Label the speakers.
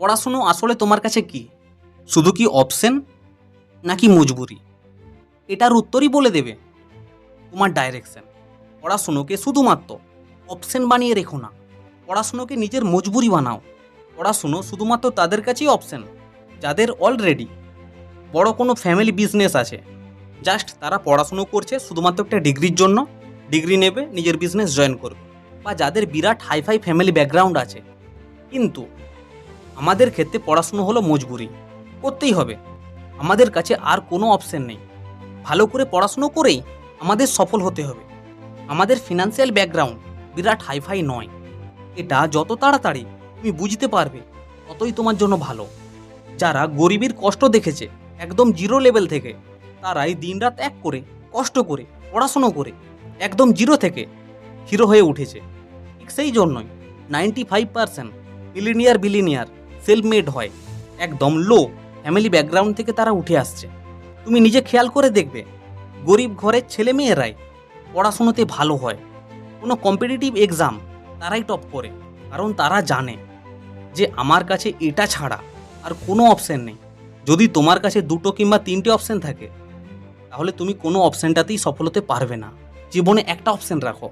Speaker 1: পড়াশুনো আসলে তোমার কাছে কি? শুধু কি অপশন নাকি মজবুরি? এটার উত্তরই বলে দেবে তোমার ডাইরেকশন পড়াশুনোকে শুধুমাত্র অপশন বানিয়ে রেখো না, পড়াশুনোকে নিজের মজবুরি বানাও। পড়াশুনো শুধুমাত্র তাদের কাছেই অপশন যাদের অলরেডি বড় কোনো ফ্যামিলি বিজনেস আছে। জাস্ট তারা পড়াশুনো করছে শুধুমাত্র একটা ডিগ্রির জন্য ডিগ্রি নেবে, নিজের বিজনেস জয়েন করবে। বা যাদের বিরাট হাইফাই ফ্যামিলি ব্যাকগ্রাউন্ড আছে। কিন্তু আমাদের ক্ষেত্রে পড়াশুনো হলো মজবুরি, করতেই হবে। আমাদের কাছে আর কোনো অপশন নেই। ভালো করে পড়াশুনো করেই আমাদের সফল হতে হবে। আমাদের ফিনান্সিয়াল ব্যাকগ্রাউন্ড বিরাট হাইফাই নয়। এটা যত তাড়াতাড়ি তুমি বুঝতে পারবে, ততই তোমার জন্য ভালো। যারা গরিবের কষ্ট দেখেছে, একদম জিরো লেভেল থেকে, তারাই দিনরাত এক করে, কষ্ট করে, পড়াশুনো করে, একদম জিরো থেকে হিরো হয়ে উঠেছে। ঠিক সেই জন্যই ninety five percent millionaire billionaire self made হয়। একদম লো ফ্যামিলি ব্যাকগ্রাউন্ড থেকে তারা উঠে আসছে। তুমি নিজে খেয়াল করে দেখবে, গরিব ঘরের ছেলে মেয়েরাই পড়াশুনোতে ভালো হয়। কোনো কম্পিটিটিভ এক্সাম তারাই টপ করে, কারণ তারা জানে যে আমার কাছে এটা ছাড়া আর কোনো অপশান নেই। যদি তোমার কাছে দুটো কিংবা তিনটে অপশন থাকে, তাহলে তুমি কোনো অপশনটাতেই সফল হতে পারবে না। জীবনে একটা অপশান রাখো।